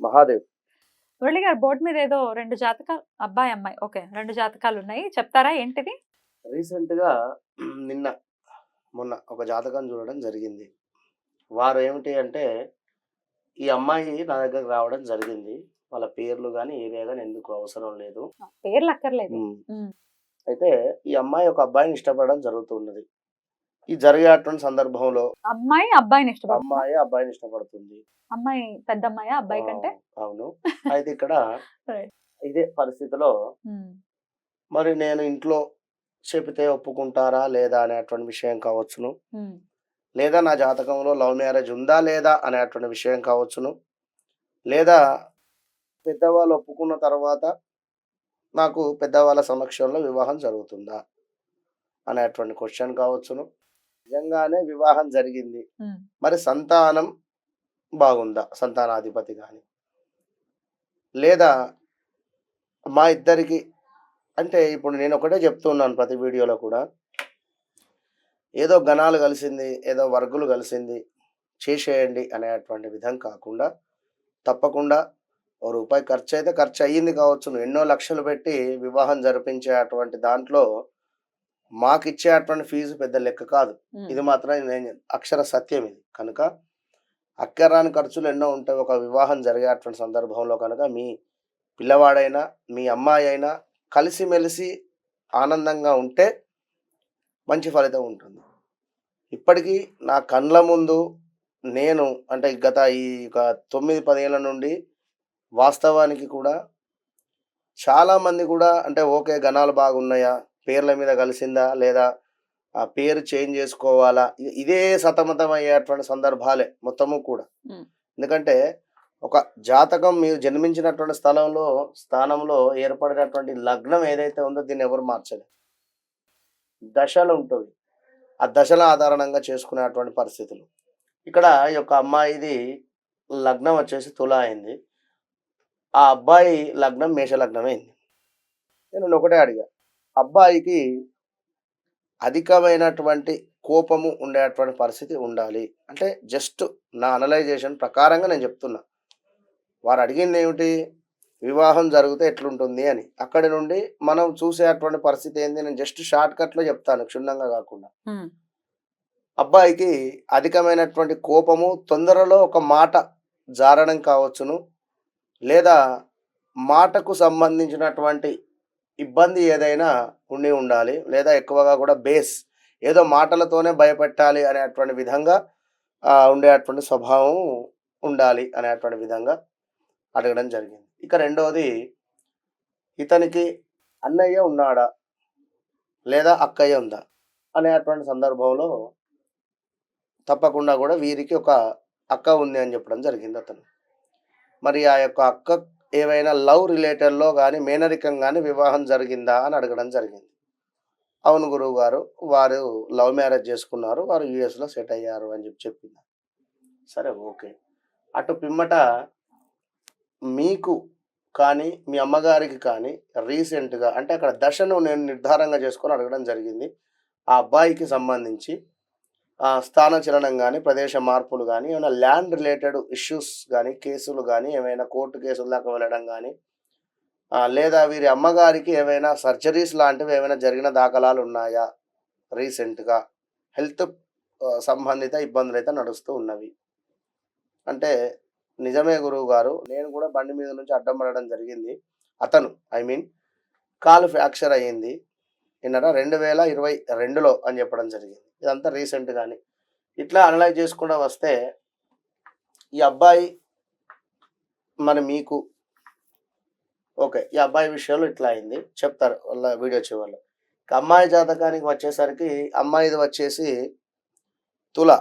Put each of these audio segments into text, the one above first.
మహాదేవ్. మురళి గారు బోర్డు మీద ఏదో రెండు జాతకాలు అబ్బాయి అమ్మాయి ఓకే రెండు జాతకాలు ఉన్నాయి. చెప్తారా? ఏంటిది? రీసెంట్గా నిన్న మొన్న ఒక జాతకం చూడడం జరిగింది. వారు ఏమిటి అంటే ఈ అమ్మాయి నా దగ్గరకు రావడం జరిగింది. వాళ్ళ పేర్లు కానీ ఏరియా కానీ ఎందుకు అవసరం లేదు. పేర్లు అక్కర్లేదు. అయితే ఈ అమ్మాయి ఒక అబ్బాయిని ఇష్టపడడం జరుగుతున్నది ఈ జరిగేటువంటి సందర్భంలో అమ్మాయి అబ్బాయిని ఇష్టపడుతుంది. అమ్మాయి అబ్బాయిని ఇష్టపడుతుంది. అమ్మాయి పెద్ద అమ్మాయి అబ్బాయి కంటే? అవును. అయితే ఇక్కడ. ఇదే పరిస్థితిలో ఉమ్. మరి నేను ఇంట్లో చెబితే ఒప్పుకుంటారా లేదా అనేటువంటి విషయం కావచ్చును. ఉమ్. లేదా నా జాతకంలో లవ్ మ్యారేజ్ ఉందా లేదా అనేటువంటి విషయం కావచ్చును. లేదా పెద్దవాళ్ళు ఒప్పుకున్న తర్వాత నాకు పెద్దవాళ్ళ సమక్షంలో వివాహం జరుగుతుందా అనేటువంటి క్వశ్చన్ కావచ్చును. నిజంగానే వివాహం జరిగింది. మరి సంతానం బాగుందా? సంతానాధిపతి కానీ లేదా మా ఇద్దరికి అంటే ఇప్పుడు నేను ఒకటే చెప్తున్నాను ప్రతి వీడియోలో కూడా. ఏదో గణాలు కలిసింది ఏదో వర్గులు కలిసింది చేసేయండి అనేటువంటి విధం కాకుండా తప్పకుండా ఓ రూపాయి ఖర్చు అయితే ఖర్చు అయ్యింది కావచ్చు. ఎన్నో లక్షలు పెట్టి వివాహం జరిపించే అటువంటి దాంట్లో మాకు ఇచ్చేటువంటి ఫీజు పెద్ద లెక్క కాదు. ఇది మాత్రం నేను అక్షర సత్యం ఇది. కనుక అక్కరాని ఖర్చులు ఎన్నో ఉంటాయి ఒక వివాహం జరిగేటువంటి సందర్భంలో కనుక మీ పిల్లవాడైనా మీ అమ్మాయి అయినా కలిసిమెలిసి ఆనందంగా ఉంటే మంచి ఫలితం ఉంటుంది. ఇప్పటికీ నా కండ్ల ముందు నేను అంటే గత ఈ ఒక తొమ్మిది పదేళ్ళ నుండి వాస్తవానికి కూడా చాలామంది కూడా అంటే ఓకే గణాలు బాగున్నాయా? పేర్ల మీద కలిసిందా లేదా ఆ పేరు చేంజ్ చేసుకోవాలా? ఇదే సతమతం అయ్యేటువంటి సందర్భాలే మొత్తము కూడా. ఎందుకంటే ఒక జాతకం మీరు జన్మించినటువంటి స్థలంలో స్థానంలో ఏర్పడినటువంటి లగ్నం ఏదైతే ఉందో దీన్ని ఎవరు మార్చలేదు దశలు ఉంటుంది ఆ దశల ఆధారంగా చేసుకునేటువంటి పరిస్థితులు. ఇక్కడ ఈ యొక్క అమ్మాయిది లగ్నం వచ్చేసి తుల అయింది. ఆ అబ్బాయి లగ్నం మేష లగ్నం అయింది. నేను ఒకటే అడిగా. అబ్బాయికి అధికమైనటువంటి కోపము ఉండేటువంటి పరిస్థితి ఉండాలి. అంటే జస్ట్ నా అనలైజేషన్ ప్రకారంగా నేను చెప్తున్నా. వారు అడిగింది ఏమిటి? వివాహం జరిగితే ఎట్లుంటుంది అని. అక్కడి నుండి మనం చూసేటువంటి పరిస్థితి ఏంది? నేను జస్ట్ షార్ట్ కట్లో చెప్తాను క్షుణ్ణంగా కాకుండా. అబ్బాయికి అధికమైనటువంటి కోపము తొందరలో ఒక మాట జారడం కావచ్చును. లేదా మాటకు సంబంధించినటువంటి ఇబ్బంది ఏదైనా ఉండి ఉండాలి లేదా ఎక్కువగా కూడా బేస్ ఏదో మాటలతోనే భయపెట్టాలి అనేటువంటి విధంగా ఉండేటువంటి స్వభావం ఉండాలి అనేటువంటి విధంగా అడగడం జరిగింది. ఇక రెండవది ఇతనికి అన్నయ్య ఉన్నాడా లేదా అక్కయ్య ఉందా అనేటువంటి సందర్భంలో తప్పకుండా కూడా వీరికి ఒక అక్క ఉంది అని చెప్పడం జరిగింది అతను. మరి ఆ యొక్క అక్క ఏవైనా లవ్ రిలేటెడ్లో కానీ మేనరికం కానీ వివాహం జరిగిందా అని అడగడం జరిగింది. అవును గురువు గారు వారు లవ్ మ్యారేజ్ చేసుకున్నారు వారు యుఎస్లో సెట్ అయ్యారు అని చెప్పి చెప్పింది. సరే ఓకే. అటు పిమ్మట మీకు కానీ మీ అమ్మగారికి కానీ రీసెంట్గా అంటే అక్కడ దశను నేను నిర్ధారంగా చేసుకొని అడగడం జరిగింది. ఆ అబ్బాయికి సంబంధించి స్థానచలనం కానీ ప్రదేశ మార్పులు కానీ ఏమైనా ల్యాండ్ రిలేటెడ్ ఇష్యూస్ కానీ కేసులు కానీ ఏమైనా కోర్టు కేసుల దాకా వెళ్ళడం కానీ లేదా వీరి అమ్మగారికి ఏమైనా సర్జరీస్ లాంటివి ఏమైనా జరిగిన దాఖలాలు ఉన్నాయా? రీసెంట్గా హెల్త్ సంబంధిత ఇబ్బందులు అయితే నడుస్తూ ఉన్నవి. అంటే నిజమే గురువు గారు నేను కూడా బండి మీద నుంచి అడ్డం పడడం జరిగింది. అతను ఐ మీన్ కాలు ఫ్రాక్చర్ అయ్యింది. నిన్నరా రెండు వేల ఇరవై రెండులో అని చెప్పడం జరిగింది. ఇదంతా రీసెంట్ కానీ ఇట్లా అనలైజ్ చేసుకుంటూ వస్తే ఈ అబ్బాయి మరి మీకు ఓకే ఈ అబ్బాయి విషయంలో ఇట్లా అయింది. చెప్తారు వాళ్ళ వీడియో చివరిలో. ఇక అమ్మాయి జాతకానికి వచ్చేసరికి అమ్మాయిది వచ్చేసి తుల.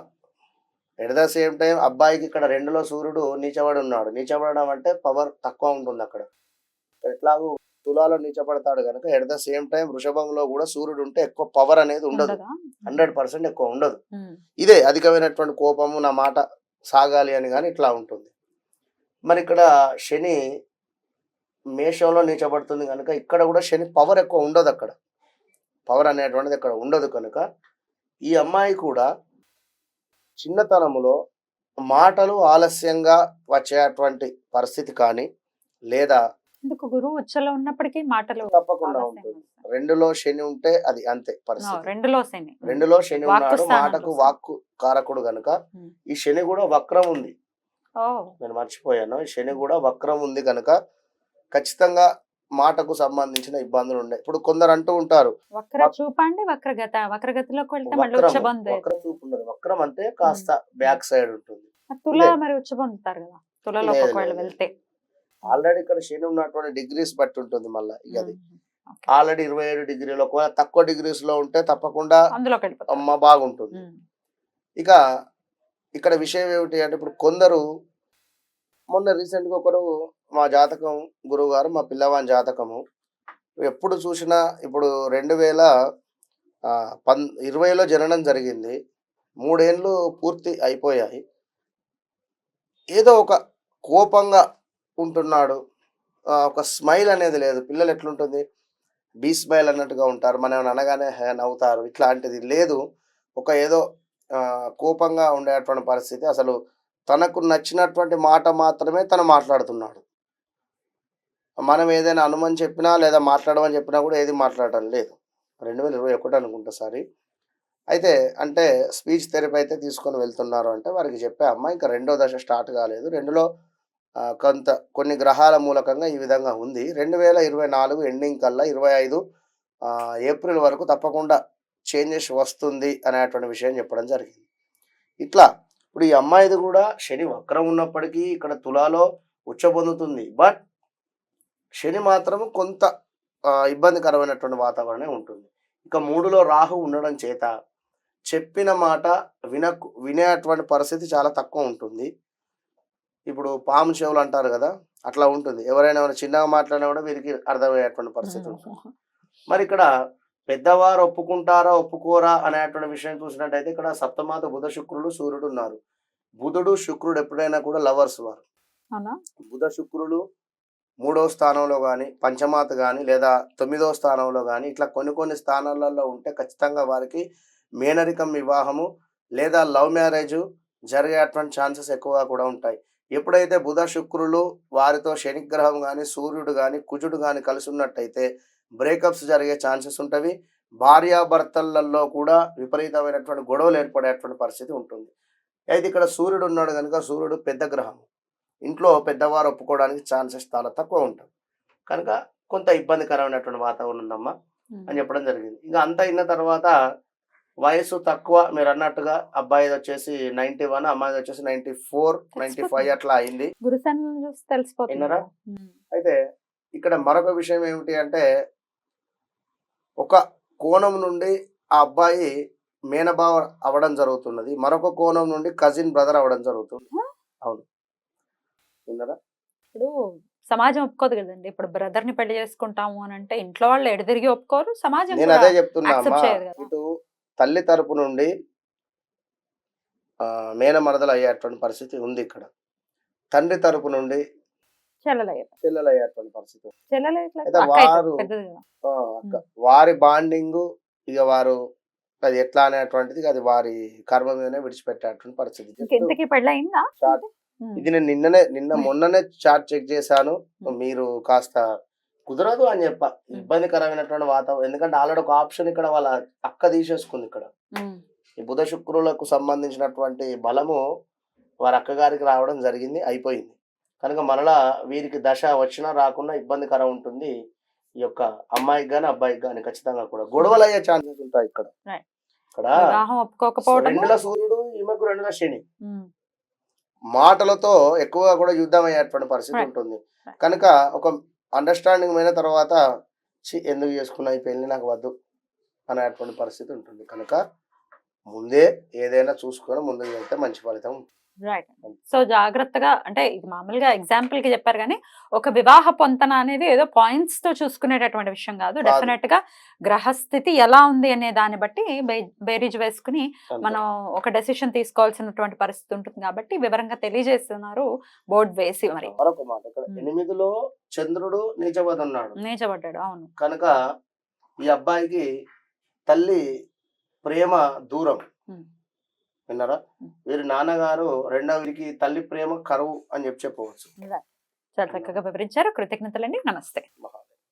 ఎట్ ద సేమ్ టైం అబ్బాయికి ఇక్కడ రెండులో సూర్యుడు నీచబడి ఉన్నాడు. నీచబడడం అంటే పవర్ తక్కువ ఉంటుంది అక్కడ. ఎట్లాగూ తులాలో నీచబడతాడు కనుక ఎట్ ద సేమ్ టైం వృషభంలో కూడా సూర్యుడు ఉంటే ఎక్కువ పవర్ అనేది ఉండదు? హండ్రెడ్ పర్సెంట్ ఎక్కువ ఉండదు. ఇదే అధికమైనటువంటి కోపము నా మాట సాగాలి అని కానీ ఇట్లా ఉంటుంది మరి ఇక్కడ శని మేషంలో నీచబడుతుంది కనుక ఇక్కడ కూడా శని పవర్ ఎక్కువ ఉండదు అక్కడ పవర్ అనేటువంటిది ఇక్కడ ఉండదు కనుక ఈ అమ్మాయి కూడా చిన్నతనములో మాటలు ఆలస్యంగా వచ్చేటువంటి పరిస్థితి కానీ లేదా గురువు ఉచ్చలో ఉన్నప్పటికీ మాటలు తప్పకుండా ఉంటుంది. రెండులో శని ఉంటే అది అంతే పరిస్థితి. రెండులో శని. రెండులో శని వాక్కు ఉన్నాడు మాటకు. వాక్కు కారకుడు గనుక. ఈ శని కూడా వక్రం ఉంది. నేను మర్చిపోయాను. ఈ శని కూడా వక్రం ఉంది కనుక ఖచ్చితంగా మాటకు సంబంధించిన ఇబ్బందులు ఉన్నాయి ఇప్పుడు కొందరు అంటూ ఉంటారు వక్ర చూపండి వక్రగత. వక్రగతిలోకి వెళ్తే మళ్ళీ వక్రం చూపు ఉండదు. వక్రం అంటే కాస్త బ్యాక్ సైడ్ ఉంటుంది. తుల మరి ఉచ్చబొందుతారు కదా. వెళ్తే. ఆల్రెడీ ఇక్కడ శని ఉన్నటువంటి డిగ్రీస్ బట్టి ఉంటుంది మళ్ళీ ఇక అది. ఆల్రెడీ ఇరవై ఏడు డిగ్రీలు ఒకవేళ తక్కువ డిగ్రీస్లో ఉంటే తప్పకుండా అమ్మ బాగుంటుంది. ఇక ఇక్కడ విషయం ఏమిటి అంటే ఇప్పుడు కొందరు మొన్న రీసెంట్గా ఒకరు మా జాతకం గురువు గారు మా పిల్లవాని జాతకము ఎప్పుడు చూసినా ఇప్పుడు రెండు వేల పన్ ఇరవైలో జననం జరిగింది. మూడేళ్ళు పూర్తి అయిపోయాయి. ఏదో ఒక కోపంగా ఉంటున్నాడు. ఒక స్మైల్ అనేది లేదు. పిల్లలు ఎట్లుంటుంది? బీ స్మైల్ అన్నట్టుగా ఉంటారు. మనం అనగానే నవ్వుతారు. ఇట్లాంటిది లేదు. ఒక ఏదో కోపంగా ఉండేటువంటి పరిస్థితి. అసలు తనకు నచ్చినటువంటి మాట మాత్రమే తను మాట్లాడుతున్నాడు. మనం ఏదైనా అనుమని చెప్పినా లేదా మాట్లాడమని చెప్పినా కూడా ఏది మాట్లాడటం లేదు. రెండు వేల ఇరవై ఒకటి అనుకుంటా సారీ. అయితే అంటే స్పీచ్ థెరపీ అయితే తీసుకొని వెళ్తున్నారు అంటే వారికి చెప్పే అమ్మ ఇంకా రెండో దశ స్టార్ట్ కాలేదు. రెండులో కొంత కొన్ని గ్రహాల మూలకంగా ఈ విధంగా ఉంది. రెండు వేల ఇరవై నాలుగు ఎండింగ్ కల్లా ఇరవై ఐదు ఏప్రిల్ వరకు తప్పకుండా చేంజెస్ వస్తుంది అనేటువంటి విషయం చెప్పడం జరిగింది. ఇట్లా ఇప్పుడు ఈ అమ్మాయిది కూడా శని వక్రం ఉన్నప్పటికీ ఇక్కడ తులాలో ఉచ్చబొందుతుంది బట్ శని మాత్రం కొంత ఇబ్బందికరమైనటువంటి వాతావరణం ఉంటుంది. ఇక మూడులో రాహు ఉండడం చేత చెప్పిన మాట వినకు వినేటువంటి పరిస్థితి చాలా తక్కువ ఉంటుంది. ఇప్పుడు పాము చెవులు అంటారు కదా అట్లా ఉంటుంది. ఎవరైనా ఏమైనా చిన్నగా మాట్లాడినా కూడా వీరికి అర్థమయ్యేటువంటి పరిస్థితి ఉంటుంది మరి ఇక్కడ పెద్దవారు ఒప్పుకుంటారా ఒప్పుకోరా అనేటువంటి విషయం చూసినట్టయితే ఇక్కడ సప్తమాత బుధ శుక్రుడు సూర్యుడు ఉన్నారు. బుధుడు శుక్రుడు ఎప్పుడైనా కూడా లవర్స్ వారు. బుధ శుక్రులు మూడో స్థానంలో కానీ పంచమాత కానీ లేదా తొమ్మిదో స్థానంలో కానీ ఇట్లా కొన్ని కొన్ని స్థానాలలో ఉంటే ఖచ్చితంగా వారికి మేనరికం వివాహము లేదా లవ్ మ్యారేజ్ జరిగేటువంటి ఛాన్సెస్ ఎక్కువగా కూడా ఉంటాయి. ఎప్పుడైతే బుధ శుక్రులు వారితో శనిగ్రహం కానీ సూర్యుడు కానీ కుజుడు కానీ కలిసి ఉన్నట్టయితే బ్రేకప్స్ జరిగే ఛాన్సెస్ ఉంటవి. భార్యాభర్తలలో కూడా విపరీతమైనటువంటి గొడవలు ఏర్పడేటువంటి పరిస్థితి ఉంటుంది. అయితే ఇక్కడ సూర్యుడు ఉన్నాడు కనుక సూర్యుడు పెద్ద గ్రహం ఇంట్లో పెద్దవారు ఒప్పుకోవడానికి ఛాన్సెస్ చాలా తక్కువ ఉంటుంది కనుక కొంత ఇబ్బందికరమైనటువంటి వాతావరణం ఉందమ్మా అని చెప్పడం జరిగింది. ఇంకా అంతా అయిన తర్వాత వయసు తక్కువ మీరు అన్నట్టుగా అబ్బాయిది వచ్చేసి నైన్టీ వన్ అమ్మాయిది వచ్చేసి నైన్టీ ఫోర్ నైన్టీ ఫైవ్ అట్లా అయింది. విన్నారా? అయితే ఇక్కడ మరొక విషయం ఏమిటి అంటే ఒక కోణం నుండి ఆ అబ్బాయి మేనబావ అవడం జరుగుతున్నది. మరొక కోణం నుండి కజిన్ బ్రదర్ అవడం జరుగుతుంది. అవును. విన్నారా? ఇప్పుడు సమాజం ఒప్పుకోదు కదండి. ఇప్పుడు బ్రదర్ని పెళ్ళి చేసుకుంటాము అని అంటే ఇంట్లో వాళ్ళు ఎడదిరిగి ఒప్పుకోరు సమాజం నేను అదే చెప్తున్నా. ఇటు తల్లి తరపు నుండి మేనమరదలు అయ్యేటువంటి పరిస్థితి ఉంది ఇక్కడ. తండ్రి తరపు నుండి చెల్లెలయ్య చెల్లెలు అయ్యేటువంటి పరిస్థితి వారు- వారి బాండింగ్ ఇక వారు అది ఎట్లా అనేటువంటిది అది వారి కర్మ మీదనే విడిచిపెట్టేటువంటి పరిస్థితి. ఇది నేను నిన్ననే నిన్న మొన్ననే చార్ట్ చెక్ చేశాను. మీరు కాస్త కుదరదు అని చెప్ప. ఇబ్బందికరమైనటువంటి వాతావరణం. ఎందుకంటే ఆల్రెడీ ఒక ఆప్షన్ ఇక్కడ వాళ్ళ అక్క తీసేసుకుంది ఇక్కడ. ఈ బుధ శుక్రులకు సంబంధించినటువంటి బలము వారి అక్కగారికి రావడం జరిగింది అయిపోయింది. కనుక మరలా వీరికి దశ వచ్చినా రాకుండా ఇబ్బందికరం ఉంటుంది. ఈ యొక్క అమ్మాయికి కానీ అబ్బాయికి కానీ ఖచ్చితంగా కూడా. గొడవలు అయ్యే ఛాన్సెస్ ఉంటాయి ఇక్కడ. ఇక్కడ రెండుల సూర్యుడు ఈమెకు రెండుల శని. మాటలతో ఎక్కువగా కూడా యుద్ధం అయ్యేటువంటి పరిస్థితి. ఉంటుంది. కనుక ఒక అండర్స్టాండింగ్ అయిన తర్వాత చి ఎందుకు చేసుకున్నా ఈ పెళ్ళి నాకు వద్దు అనేటువంటి పరిస్థితి ఉంటుంది. కనుక ముందే ఏదైనా చూసుకొని ముందుకు వెళ్తే మంచి ఫలితం రైట్ సో జాగ్రత్తగా అంటే ఇది మామూలుగా ఎగ్జాంపుల్కి చెప్పారు కానీ ఒక వివాహ పొంతన అనేది ఏదో పాయింట్స్తో చూసుకునేటటువంటి విషయం కాదు. డెఫినెట్గా గ్రహస్థితి ఎలా ఉంది అనే దాన్ని బట్టి బే- బేరీజ్ వేసుకుని. మనం ఒక డెసిషన్ తీసుకోవాల్సినటువంటి పరిస్థితి ఉంటుంది కాబట్టి వివరంగా తెలియజేస్తున్నారు బోర్డు వేసి మరి. మరొక మాట ఇక్కడ. ఉమ్. ఎనిమిదిలో చంద్రుడు ఉన్నాడు నేచబడ్డాడు. అవును. కనుక ఈ అబ్బాయికి తల్లి ప్రేమ దూరం. ఉమ్. విన్నారా. వీరి నాన్నగారు రెండవ వీరికి తల్లి ప్రేమ కరువు అని చెప్పి చెప్పవచ్చు. చాలా చక్కగా వివరించారు. కృతజ్ఞతలండి. నమస్తే.